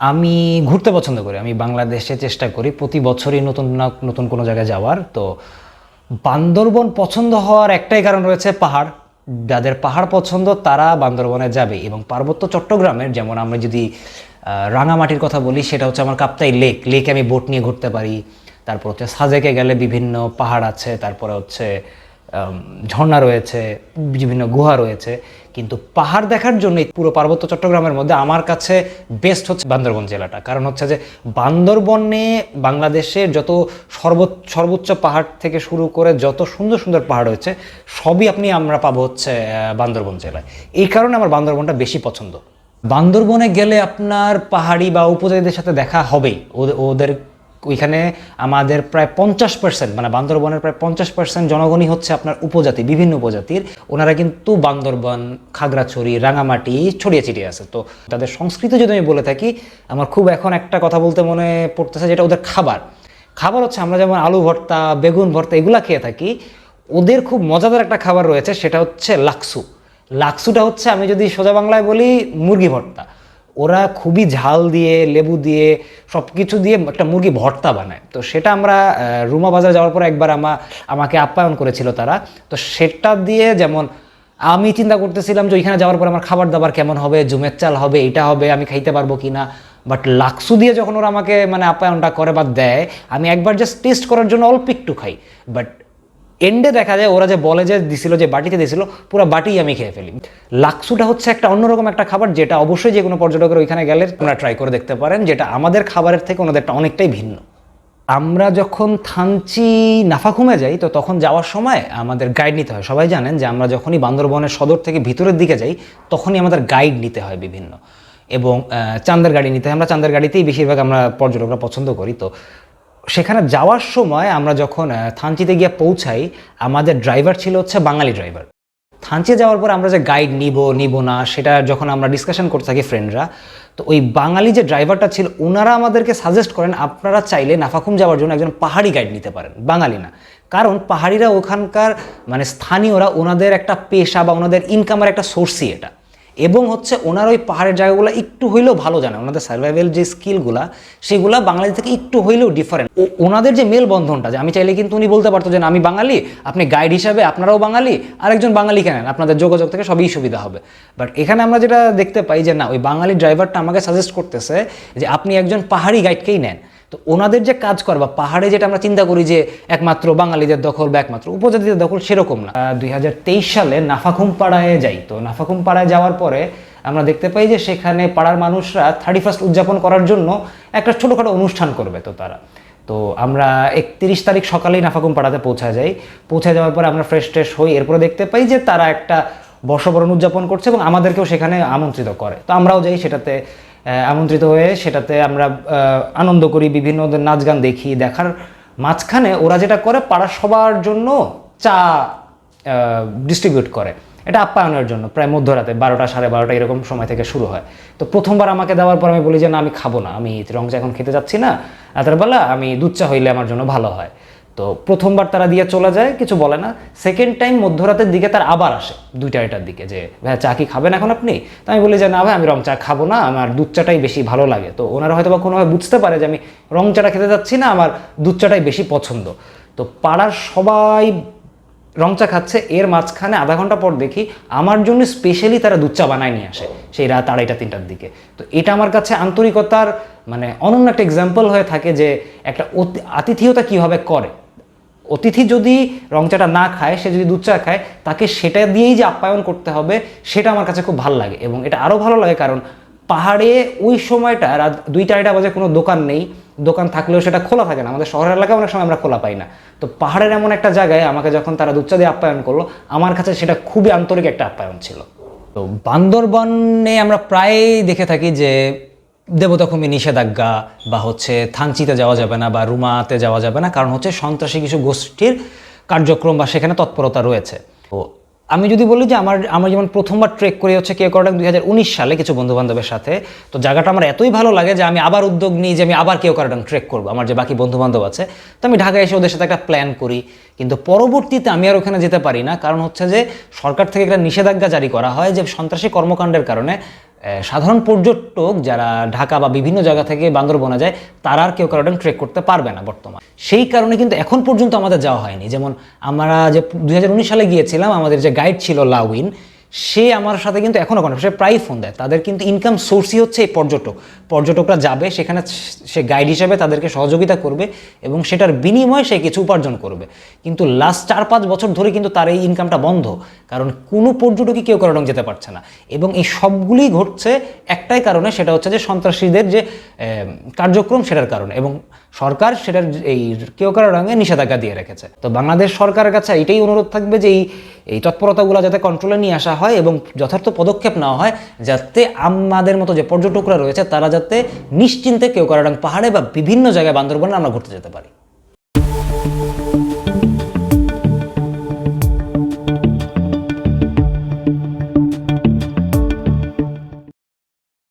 আমি ঘুরতে পছন্দ করি, আমি বাংলাদেশে চেষ্টা করি, প্রতি বছরই নতুন না, নতুন কোনো জায়গায় যাওয়ার। তো বান্দরবন পছন্দ হওয়ার একটাই কারণ রয়েছে পাহাড়। যাদের পাহাড় পছন্দ, তারা বান্দরবনে যাবে এবং পার্বত্য চট্টগ্রামের, যেমন আমরা যদি রাঙামাটির কথা বলি, সেটা হচ্ছে আমার কাপ্তাই লেক। লেকে আমি বোট নিয়ে ঘুরতে পারি। তারপর হচ্ছে সাজেকে গেলে বিভিন্ন পাহাড় আছে, তারপরে হচ্ছে ঝর্ণা রয়েছে, বিভিন্ন গুহা রয়েছে, কিন্তু পাহাড় দেখার জন্য পুরো পার্বত্য চট্টগ্রামের মধ্যে আমার কাছে বেস্ট হচ্ছে বান্দরবন জেলাটা। কারণ হচ্ছে যে বান্দরবনে বাংলাদেশের যত সর্বোচ্চ সর্বোচ্চ পাহাড় থেকে শুরু করে যত সুন্দর সুন্দর পাহাড় রয়েছে, সবই আপনি, আমরা পাবো হচ্ছে বান্দরবন জেলায়। এই কারণে আমার বান্দরবনটা বেশি পছন্দ। বান্দরবনে গেলে আপনার পাহাড়ি বা উপজাতিদের সাথে দেখা হবেই। ওদের ওইখানে আমাদের প্রায় পঞ্চাশ পার্সেন্ট মানে বান্দরবনের প্রায় পঞ্চাশ পার্সেন্ট জনগণই হচ্ছে আপনার উপজাতি, বিভিন্ন উপজাতির। ওনারা কিন্তু বান্দরবন, খাগড়াছড়ি, রাঙামাটি ছড়িয়ে ছিটিয়ে আছে। তো তাদের সংস্কৃতি যদি আমি বলে থাকি, আমার খুব এখন একটা কথা বলতে মনে পড়তেছে, যেটা ওদের খাবার। খাবার হচ্ছে আমরা যেমন আলু ভর্তা, বেগুন ভর্তা এগুলা খেয়ে থাকি, ওদের খুব মজাদার একটা খাবার রয়েছে, সেটা হচ্ছে লাক্সু। লাক্সুটা হচ্ছে আমি যদি সোজা বাংলায় বলি, মুরগি ভর্তা। ওরা খুবই ঝাল দিয়ে, লেবু দিয়ে সব কিছু দিয়ে একটা মুরগি ভর্তা বানায়। তো সেটা আমরা রুমা বাজার যাওয়ার পর একবার আমা, আমাকে আপ্যায়ন করেছিল তারা। তো সেটা দিয়ে যেমন আমি চিন্তা করতেছিলাম যে ওইখানে যাওয়ার পর আমার খাবার দাবার কেমন হবে, জুমের চাল হবে, এটা হবে, আমি খাইতে পারব কি না বাট লাক্সু দিয়ে যখন ওরা আমাকে মানে আপ্যায়নটা করে বা দেয়, আমি একবার জাস্ট টেস্ট করার জন্য অল্প একটু খাই। বাট এন্ডে দেখা যায় ওরা যে বলে যে দিছিল, যে বাটিতে দিছিল, পুরো বাটি আমি খেয়ে ফেলি। লাক্সুটা হচ্ছে একটা অন্যরকম একটা খাবার, যেটা অবশ্যই যে কোনো পর্যটকের ওইখানে গেলে তোমরা ট্রাই করে দেখতে পারেন, যেটা আমাদের খাবারের থেকে ওনাদেরটা অনেকটাই ভিন্ন। আমরা যখন থানচি নাফাখুমে যাই, তো তখন যাওয়ার সময় আমাদের গাইড নিতে হয়। সবাই জানেন যে আমরা যখনই বান্দরবনের সদর থেকে ভিতরের দিকে যাই, তখনই আমাদের গাইড নিতে হয় বিভিন্ন। এবং চাঁদের গাড়ি নিতে হয়। আমরা চাঁদের গাড়িতেই বেশিরভাগ আমরা পর্যটকরা পছন্দ করি। তো সেখানে যাওয়ার সময় আমরা যখন থানচিতে গিয়ে পৌঁছাই, আমাদের ড্রাইভার ছিল হচ্ছে বাঙালি ড্রাইভার থানচি যাওয়ার পর আমরা যে গাইড নিব নিব না, সেটা যখন আমরা ডিসকাশন করতে থাকি ফ্রেন্ডরা তো ওই বাঙালি যে ড্রাইভারটা ছিল ওনারা আমাদেরকে সাজেস্ট করেন, আপনারা চাইলে নাফাখুম যাওয়ার জন্য একজন পাহাড়ি গাইড নিতে পারেন। বাঙালি না। কারণ পাহাড়িরা ওখানকার মানে স্থানীয়রা, ওনাদের একটা পেশা বা ওনাদের ইনকামের একটা সোর্সই এটা। এবং হচ্ছে ওনার ওই পাহাড়ের জায়গাগুলো একটু হইলেও ভালো জানে। ওনাদের সার্ভাইভাল যে স্কিলগুলা সেগুলা বাঙালি থেকে একটু হইলেও ডিফারেন্ট ওনাদের যে মেল বন্ধনটা যে আমি চাইলে কিন্তু উনি বলতে পারতো যে আমি বাঙালি, আপনি গাইড হিসাবে আপনারাও বাঙালি, আরেকজন বাঙালি কেনেন? আপনাদের যোগাযোগ থেকে সবই সুবিধা হবে। বাট এখানে আমরা যেটা দেখতে পাই যে না, ওই বাঙালি ড্রাইভারটা আমাকে সাজেস্ট করতেছে যে আপনি একজন পাহাড়ি গাইডকেই নেন। তো ওনাদের যে কাজ কর বা পাহাড়ে যেটা আমরা চিন্তা করি যে একমাত্র বাঙালিদের দখল বা একমাত্র উপজাতিদের দখল সেরকম না। দুই হাজার তেইশ সালে নাফাখুম পাড়ায় যাই। তো নাফাখুম পাড়ায় যাওয়ার পরে আমরা দেখতে পাই যে সেখানে পাড়ার মানুষরা থার্টি ফার্স্ট উদযাপন করার জন্য একটা ছোটোখাটো অনুষ্ঠান করবে তো তারা। তো আমরা একত্রিশ তারিখ সকালেই নাফাকুম পাড়াতে পৌঁছা যাই। পৌঁছে যাওয়ার পরে আমরা ফ্রেশ ট্রেশ হই। এরপরে দেখতে পাই যে তারা একটা বর্ষবরণ উদযাপন করছে এবং আমাদেরকেও সেখানে আমন্ত্রিত করে। তো আমরাও যাই সেটাতে আমন্ত্রিত হয়ে সেটাতে আমরা আনন্দ করি, বিভিন্ন নাচ গান দেখি, দেখার মাঝখানে ওরা যেটা করে পাড়ার সবার জন্য চা ডিস্ট্রিবিউট করে। এটা আপ্যায়নের জন্য, প্রায় মধ্যরাতে, বারোটা, সাড়ে বারোটা এরকম সময় থেকে শুরু হয়। তো প্রথমবার আমাকে দেওয়ার পর আমি বলি যে, না, আমি খাব না, আমি রং চা এখন খেতে যাচ্ছি না। রাতের বেলা আমি দুধ চা হইলে আমার জন্য ভালো হয়। তো প্রথমবার তারা দিয়ে চলে যায়, কিছু বলে না। সেকেন্ড টাইম মধ্যরাতের দিকে তার আবার আসে দুইটা আড়াইটার দিকে যে ভাই চা কি খাবেন এখন আপনি? তো আমি বলি যে, না ভাই, আমি রং চা খাব না, আমার দুধ চাটাই বেশি ভালো লাগে। তো ওনারা হয়তো বা কোনোভাবে বুঝতে পারে যে, আমি রং চাটা খেতে যাচ্ছি না, আমার দুধ চাটাই বেশি পছন্দ। তো পাড়ার সবাই রং চা খাচ্ছে, এর মাঝখানে আধা ঘণ্টা পর দেখি আমার জন্য স্পেশালি তারা দুধ চা বানায় নিয়ে আসে, সেই রাত আড়াইটা, তিনটার দিকে। তো এটা আমার কাছে আন্তরিকতার মানে অনন্য একটা এক্সাম্পল হয়ে থাকে যে, একটা আতিথেয়তা কীভাবে করে। অতিথি যদি রং চাটা না খায়, সে যদি দুধ চা খায়, তাকে সেটা দিয়েই যে আপ্যায়ন করতে হবে, সেটা আমার কাছে খুব ভালো লাগে এবং এটা আরও ভালো লাগে কারণ পাহাড়ে ওই সময়টা রাত দুইটা আড়াইটা বাজে কোনো দোকান নেই, দোকান থাকলেও সেটা খোলা থাকে না। আমাদের শহরের এলাকায় অনেক সময় আমরা খোলা পাই না। তো পাহাড়ের এমন একটা জায়গায় আমাকে যখন তারা দুধ চা দিয়ে আপ্যায়ন করল, আমার কাছে সেটা খুবই আন্তরিক একটা আপ্যায়ন ছিল। তো বান্দরবনে আমরা প্রায়ই দেখে থাকি যে দেবতাখুমি নিষেধাজ্ঞা বা হচ্ছে থানচিতে যাওয়া যাবে না বা রুমাতে যাওয়া যাবে না, কারণ হচ্ছে সন্ত্রাসী কিছু গোষ্ঠীর কার্যক্রম বা সেখানে তৎপরতা রয়েছে। তো আমি যদি বলি যে আমার আমার যেমন প্রথমবার ট্রেক করি হচ্ছে কে করাটাক দুই সালে কিছু বন্ধু বান্ধবের সাথে, তো জায়গাটা আমার এতই ভালো লাগে যে আমি আবার উদ্যোগ নিই যে আমি আবার কেউ করাটাং ট্রেক করব, আমার যে বাকি বন্ধু বান্ধব আছে। তো আমি ঢাকায় এসে ওদের সাথে একটা প্ল্যান করি, কিন্তু পরবর্তীতে আমি আর ওখানে যেতে পারি না, কারণ হচ্ছে যে সরকার থেকে একটা নিষেধাজ্ঞা জারি করা হয় যে সন্ত্রাসী কর্মকাণ্ডের কারণে সাধারণ পর্যটক যারা ঢাকা বা বিভিন্ন জায়গা থেকে বান্দরবনে যায়, তারা আর কেউ কারোটা ট্রেক করতে পারবে না বর্তমান। সেই কারণে কিন্তু এখন পর্যন্ত আমাদের যাওয়া হয়নি। যেমন আমরা যে দুই হাজার উনিশ সালে গিয়েছিলাম, আমাদের যে গাইড ছিল লাউইন সে আমার সাথে কিন্তু এখনও কোনো সে প্রায় ফোন দেয়। তাদের কিন্তু ইনকাম সোর্সই হচ্ছে এই পর্যটক। পর্যটকরা যাবে, সেখানে সে গাইড হিসেবে তাদেরকে সহযোগিতা করবে এবং সেটার বিনিময়ে সে কিছু উপার্জন করবে। কিন্তু লাস্ট চার পাঁচ বছর ধরে কিন্তু তার এই ইনকামটা বন্ধ, কারণ কোনো পর্যটকই কেউ কারণ যেতে পারছে না। এবং এই সবগুলি ঘটছে একটাই কারণে, সেটা হচ্ছে যে সন্ত্রাসীদের যে কার্যক্রম সেটার কারণে এবং সরকার সেটার এই কেউ কারও রঙে নিষেধাজ্ঞা দিয়ে রেখেছে। তো বাংলাদেশ সরকারের কাছে এটাই অনুরোধ থাকবে যে এই এই তৎপরতাগুলো যাতে কন্ট্রোলে নিয়ে আসা হয় এবং যথার্থ পদক্ষেপ নেওয়া হয়, যাতে আমাদের মতো যে পর্যটকরা রয়েছে, তারা যাতে নিশ্চিন্তে কেউ কারও পাহাড়ে বা বিভিন্ন জায়গায় বান্দরবনে আমরা ঘুরতে যেতে পারি।